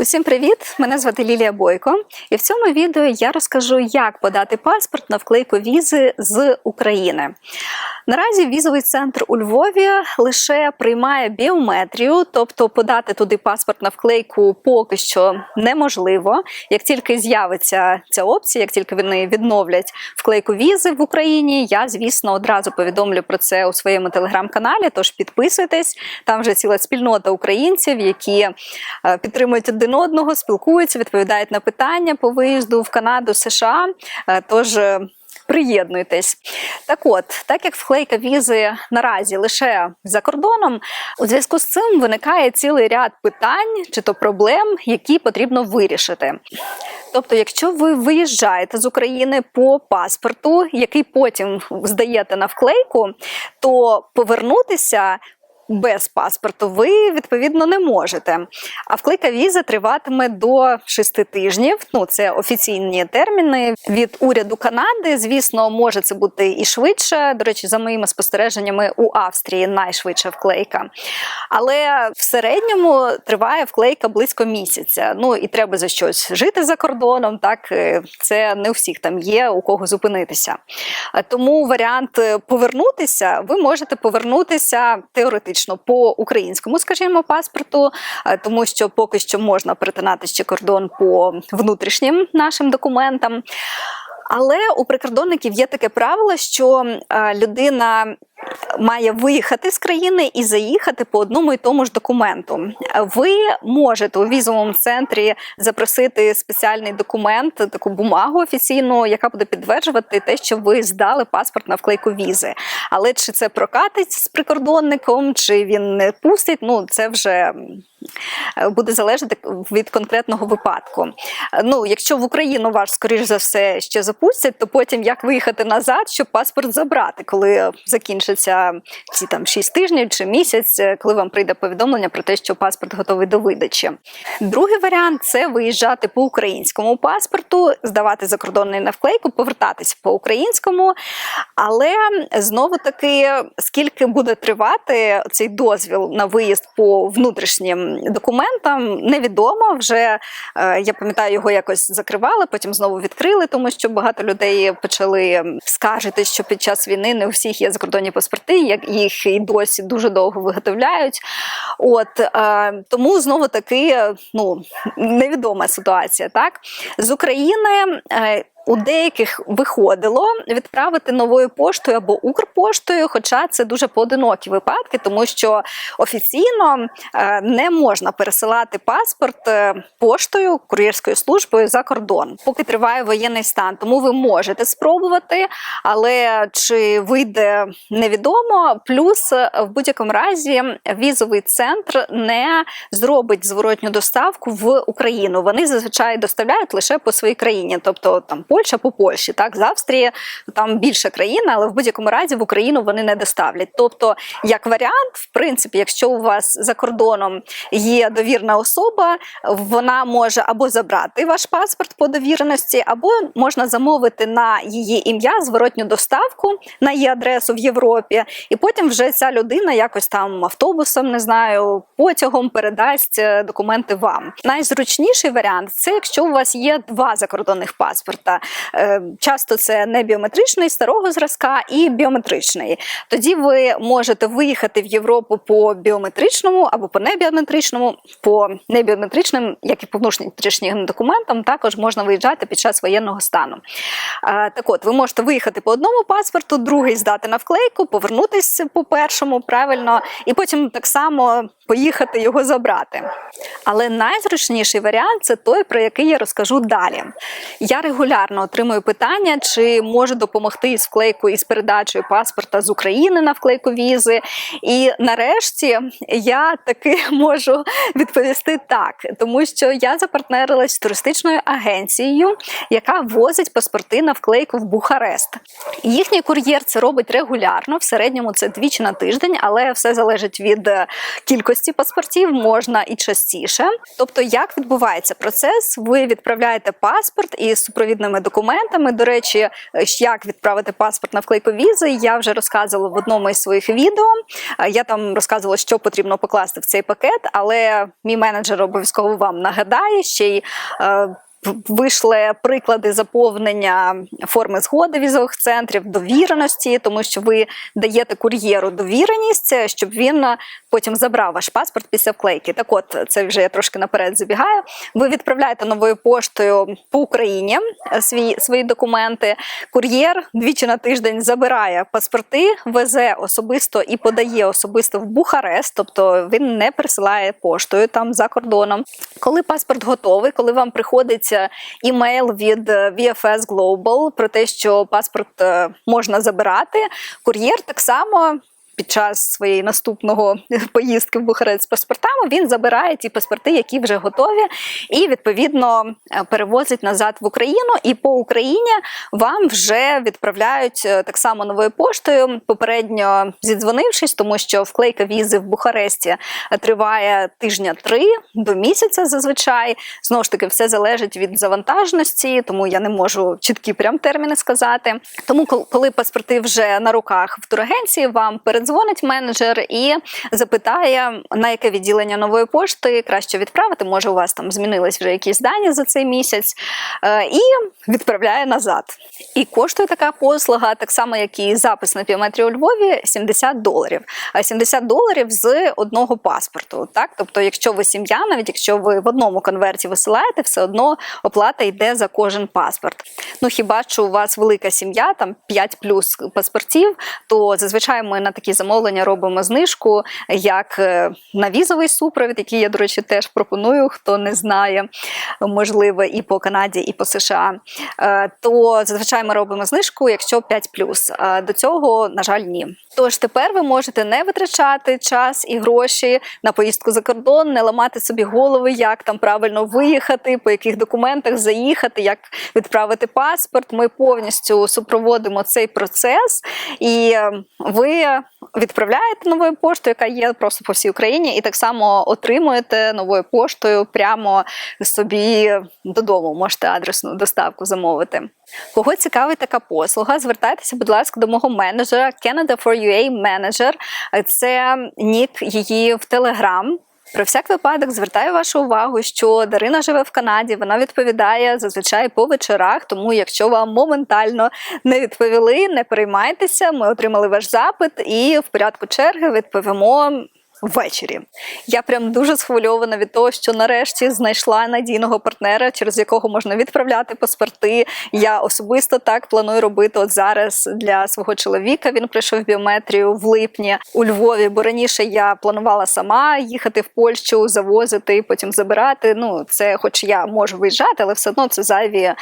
Усім привіт! Мене звати Лілія Бойко, і в цьому відео я розкажу, як подати паспорт на вклейку візи з України. Наразі візовий центр у Львові лише приймає біометрію, тобто подати туди паспорт на вклейку поки що неможливо. Як тільки з'явиться ця опція, як тільки вони відновлять вклейку візи в Україні, я звісно одразу повідомлю про це у своєму телеграм-каналі. Тож підписуйтесь, там вже ціла спільнота українців, які е, підтримують один одного, спілкуються, відповідають на питання по виїзду в Канаду, США. Е, Тож е, приєднуйтесь. Так от, так як вклейка візи наразі лише за кордоном, у зв'язку з цим виникає цілий ряд питань чи то проблем, які потрібно вирішити. Тобто, якщо ви виїжджаєте з України по паспорту, який потім здаєте на вклейку, то повернутися без паспорту ви відповідно не можете. А вклейка візи триватиме до 6 тижнів. Ну це офіційні терміни від уряду Канади. Звісно, може це бути і швидше. До речі, за моїми спостереженнями у Австрії найшвидша вклейка. Але в середньому триває вклейка близько місяця. Ну і треба за щось жити за кордоном. Так е, це не у всіх там є у кого зупинитися. Е, Тому варіант е, повернутися ви можете повернутися теоретично по українському, скажімо, паспорту, е, тому що поки що можна перетинати ще кордон по внутрішнім нашим документам. Але у прикордонників є таке правило, що е, людина має виїхати з країни і заїхати по одному і тому ж документу. Ви можете у візовому центрі запросити спеціальний документ, таку бумагу офіційну, яка буде підтверджувати те, що ви здали паспорт на вклейку візи. Але чи це прокатить з прикордонником, чи він не пустить, ну це вже буде залежати від конкретного випадку. Ну, якщо в Україну ваш, скоріш за все, ще запустять, то потім як виїхати назад, щоб паспорт забрати, коли закінчаться ці там 6 тижнів чи місяць, коли вам прийде повідомлення про те, що паспорт готовий до видачі. Другий варіант це виїжджати по українському паспорту, здавати закордонний на вклейку, повертатися по українському. Але знову таки, скільки буде тривати цей дозвіл на виїзд по внутрішнім документам, невідомо. Вже е, я пам'ятаю, його якось закривали, потім знову відкрили, тому що багато людей почали скаржити, що під час війни не у всіх є закордонні паспорти, як їх і досі дуже довго виготовляють. От е, тому знову таки ну невідома ситуація. Так з України. Е, у деяких виходило відправити новою поштою або Укрпоштою, хоча це дуже поодинокі випадки, тому що офіційно е, не можна пересилати паспорт е, поштою кур'єрською службою за кордон, поки триває воєнний стан. Тому ви можете спробувати, але чи вийде невідомо. Плюс е, в будь-якому разі візовий центр не зробить зворотню доставку в Україну. Вони зазвичай доставляють лише по своїй країні, тобто там. Польща по Польщі, так з Австрії там більша країна, але в будь-якому разі в Україну вони не доставлять. Тобто, як варіант, в принципі, якщо у вас за кордоном є довірна особа, вона може або забрати ваш паспорт по довіреності, або можна замовити на її ім'я зворотню доставку на її адресу в Європі, і потім вже ця людина якось там автобусом, не знаю, потягом передасть е, документи вам. Найзручніший варіант це якщо у вас є два закордонних паспорта. Е, часто це не біометричний старого зразка і біометричний. Тоді ви можете виїхати в Європу по біометричному або по небіометричному, по небіометричним, як і по внутрішнім документам, також можна виїжджати під час воєнного стану. Е, так от, ви можете виїхати по одному паспорту, другий здати на вклейку, повернутися по першому правильно, і потім так само поїхати його забрати. Але найзручніший варіант це той, про який я розкажу далі. Я регулярно отримую питання, чи може допомогти із вклейкою із передачею паспорта з України на вклейку візи. І нарешті я таки можу відповісти так, тому що я запартнерилась з туристичною агенцією, яка возить паспорти на вклейку в Бухарест. Їхній кур'єр це робить регулярно, в середньому це двічі на тиждень, але все залежить від е, кількості паспортів, можна і частіше. Тобто, як відбувається процес? Ви відправляєте паспорт із супровідними документами. До речі, е, як відправити паспорт на вклейку візи, я вже розказувала в одному із своїх відео. Е, Я там розказувала, що потрібно покласти в цей пакет, але мій менеджер обов'язково вам нагадає ще й. е, Вийшли приклади заповнення форми згоди візових центрів, довіреності, тому що ви даєте кур'єру довіреність, щоб він потім забрав ваш паспорт після вклейки. Так от, це вже я трошки наперед забігаю. Ви відправляєте новою поштою по Україні е, свій, свої документи. Кур'єр двічі на тиждень забирає паспорти, везе особисто і подає особисто в Бухарест, тобто він не присилає поштою там за кордоном. Коли паспорт готовий, коли вам приходить імейл від е, VFS Global про те, що паспорт е, можна забирати, кур'єр так само. Під час своєї наступного поїздки в Бухарест з паспортами він забирає ті паспорти, які вже готові, і відповідно е, перевозить назад в Україну. І по Україні вам вже відправляють е, так само новою поштою, попередньо зідзвонившись, тому що вклейка візи в Бухаресті е, триває тижня три до місяця. Зазвичай знову ж таки все залежить від завантажності, тому я не можу чіткі прям терміни сказати. Тому, коли паспорти вже на руках в турагенції, вам передзвонить менеджер і запитає, на яке відділення нової пошти краще відправити. Може, у вас там змінились вже якісь дані за цей місяць, е, і відправляє назад. І коштує така послуга, так само, як і запис на біометрію у Львові, 70 доларів. А 70 доларів з одного паспорту. Так, тобто, якщо ви сім'я, навіть якщо ви в одному конверті висилаєте, все одно оплата йде за кожен паспорт. Ну хіба що у вас велика сім'я, там 5 плюс паспортів, то зазвичай ми на такі замовлення робимо знижку, як е, на візовий супровід, який я, до речі, теж пропоную, хто не знає, можливо, і по Канаді, і по США. Е, То зазвичай ми робимо знижку, якщо 5 плюс. До цього, на жаль, ні. Тож тепер ви можете не витрачати час і гроші на поїздку за кордон, не ламати собі голови, як там правильно виїхати, по яких документах заїхати, як відправити паспорт. Ми повністю супроводимо цей процес, і е, ви відправляєте новою поштою, яка є просто по всій Україні, і так само отримуєте новою поштою прямо собі додому. Можете адресну доставку замовити. Кого цікавить така послуга, звертайтеся, будь ласка, до мого менеджера Canada for UA Manager. Це нік її в Telegram. Про всяк випадок звертаю вашу увагу, що Дарина живе в Канаді. Вона відповідає зазвичай по вечорах. Тому, якщо вам моментально не відповіли, не переймайтеся. Ми отримали ваш запит і в порядку черги відповімо. Ввечері я прям дуже схвильована від того, що нарешті знайшла надійного партнера, через якого можна відправляти паспорти. Я особисто так планую робити от зараз для свого чоловіка. Він прийшов біометрію в липні у Львові, бо раніше я планувала сама їхати в Польщу, завозити, потім забирати. Ну це, хоч я можу виїжджати, але все одно це зайві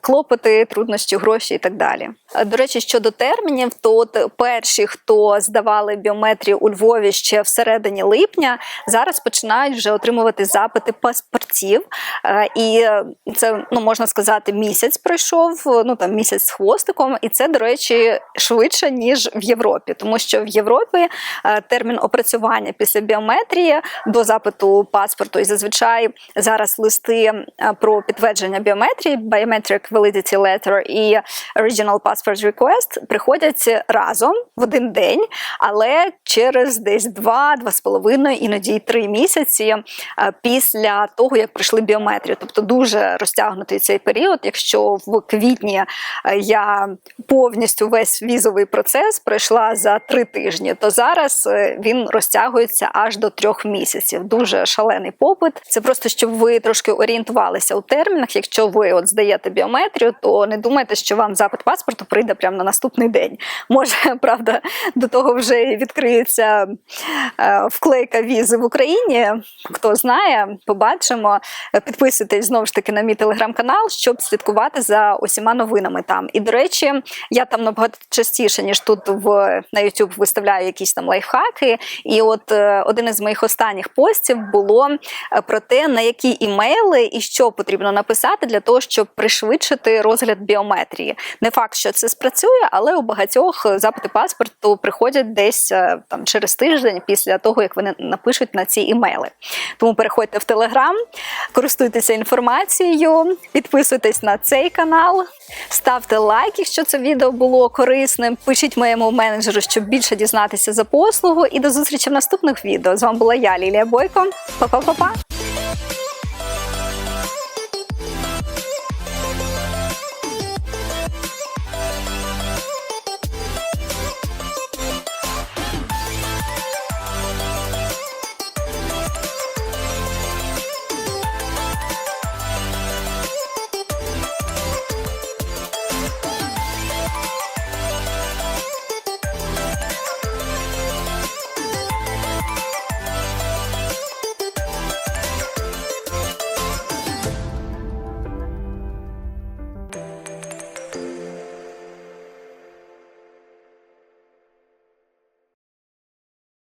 клопоти, труднощі, гроші і так далі. До речі, щодо термінів, то от перші, хто здавали біометрію у Львові ще всередині липня, зараз починають вже отримувати запити паспортів. Е, І це ну можна сказати, місяць пройшов, ну там місяць з хвостиком, і це, до речі, швидше ніж в Європі, тому що в Європі е, термін опрацювання після біометрії до запиту паспорту, і зазвичай зараз листи е, про підтвердження біометрії, Biometric Validity Letter і Original Passport Request приходять разом в один день, але через десь два-два з половиною, іноді й три місяці е, після того, як пройшли біометрію. Тобто дуже розтягнутий цей період. Якщо в квітні е, я повністю весь візовий процес пройшла за три тижні, то зараз е, він розтягується аж до трьох місяців. Дуже шалений попит. Це просто щоб ви трошки орієнтувалися у термінах. Якщо ви от здаєте біометрію, то не думайте, що вам запит паспорту прийде прямо на наступний день. Може, правда, до того вже і відкриється вклейка візи в Україні. Хто знає, побачимо. Підписуйтесь знову ж таки на мій телеграм-канал, щоб слідкувати за усіма новинами там. І до речі, я там набагато частіше, ніж тут в на YouTube виставляю якісь там лайфхаки. І от е, один із моїх останніх постів було е, про те, на які імейли і що потрібно написати для того, щоб пришвидшити розгляд біометрії. Не факт, що це спрацює, але у багатьох запити паспорту приходять десь е, там через тиждень після того. Того, як вони напишуть на ці імейли. Тому переходьте в Телеграм, користуйтеся інформацією, підписуйтесь на цей канал, ставте лайк, якщо це відео було корисним. Пишіть моєму менеджеру, щоб більше дізнатися за послугу. І до зустрічі в наступних відео. З вами була я, Лілія Бойко. Па-па-па-па!